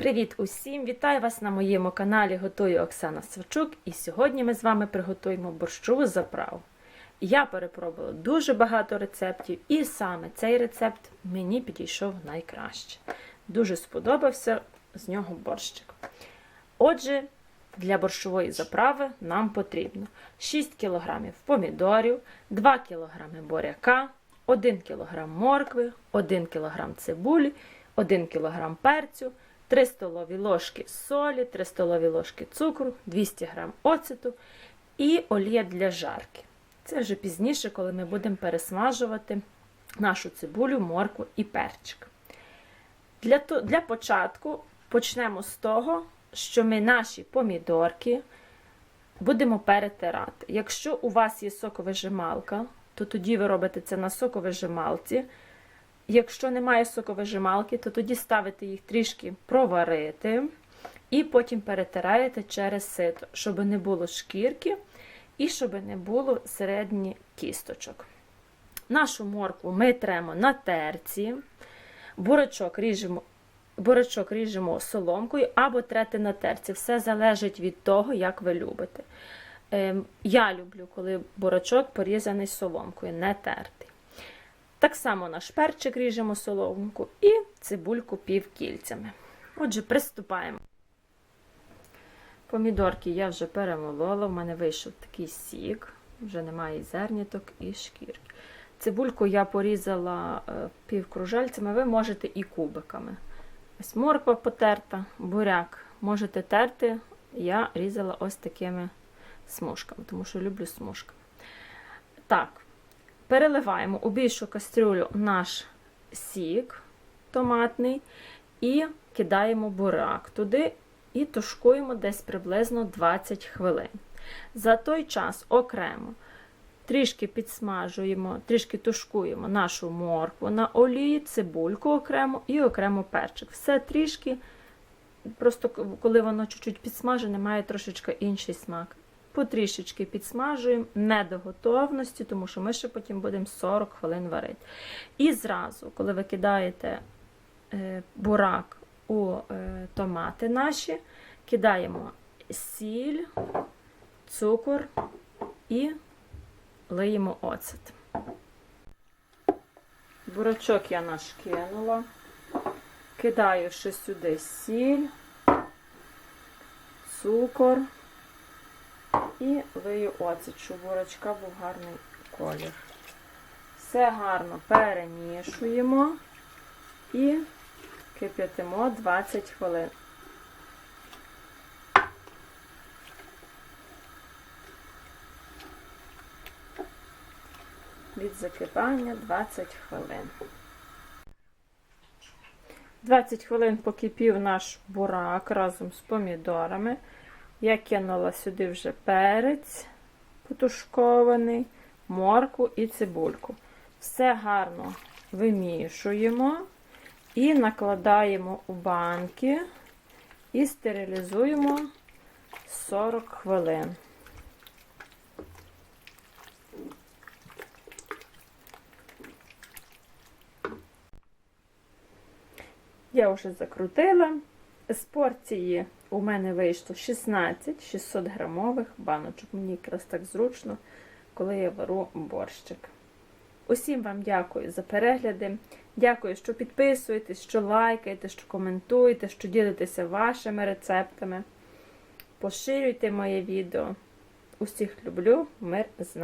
Привіт усім! Вітаю вас на моєму каналі Готую Оксана Свачук. І сьогодні ми з вами приготуємо борщову заправу. Я перепробувала дуже багато рецептів, і саме цей рецепт мені підійшов найкраще. Дуже сподобався з нього борщик. Отже, для борщової заправи нам потрібно 6 кг помідорів, 2 кг буряка, 1 кг моркви, 1 кг цибулі, 1 кг перцю, 3 столові ложки солі, 3 столові ложки цукру, 200 г оцету і олія для жарки. Це вже пізніше, коли ми будемо пересмажувати нашу цибулю, моркву і перчик. Для, для початку почнемо з того, що ми наші помідорки будемо перетирати. Якщо у вас є соковижималка, то тоді ви робите це на соковижималці. Якщо немає соковижималки, то тоді ставите їх трішки проварити і потім перетираєте через сито, щоб не було шкірки і щоб не було середні кісточок. Нашу моркву ми тремо на терці, бурачок ріжемо бурячок ріжемо соломкою або трете на терці. Все залежить від того, як ви любите. Ем, я люблю, коли бурачок порізаний соломкою, не тертий. Так само наш перчик ріжемо соломку і цибульку півкільцями. Отже, приступаємо. Помідорки я вже перемолола, в мене вийшов такий сік, вже немає і зерняток, і шкірки. Цибульку я порізала півкружельцями, ви можете і кубиками. Ось морква потерта, буряк можете терти. Я різала ось такими смужками, тому що люблю смужками. Так, переливаємо у більшу кастрюлю наш сік томатний і кидаємо бурак туди і тушкуємо десь приблизно 20 хвилин. За той час окремо трішки підсмажуємо, трішки тушкуємо нашу моркву на олії, цибульку окремо і окремо перчик. Все трішки, просто коли воно чуть-чуть підсмажене, має трошечки інший смак. Потрішечки підсмажуємо не до готовності, тому що ми ще потім будемо 40 хвилин варити. І зразу, коли ви кидаєте е, бурак у е, томати наші, кидаємо сіль, цукор і лиємо оцет. Бурачок я наш кинула, кидаю ще сюди сіль, цукор і лию оцет, щоб бурачка був гарний колір. Все гарно перемішуємо і кип'ятимо 20 хвилин. Від закипання 20 хвилин. 20 хвилин покипів наш бурак разом з помідорами. Я кинула сюди вже перець потушкований, морку і цибульку. Все гарно вимішуємо і накладаємо у банки і стерилізуємо 40 хвилин. Я вже закрутила. З порції у мене вийшло 16 600 грамових баночок. Мені якраз так зручно, коли я вару борщик. Усім вам дякую за перегляди. Дякую, що підписуєтесь, що лайкаєте, що коментуєте, що ділитеся вашими рецептами. Поширюйте моє відео. Усіх люблю, мир з нами.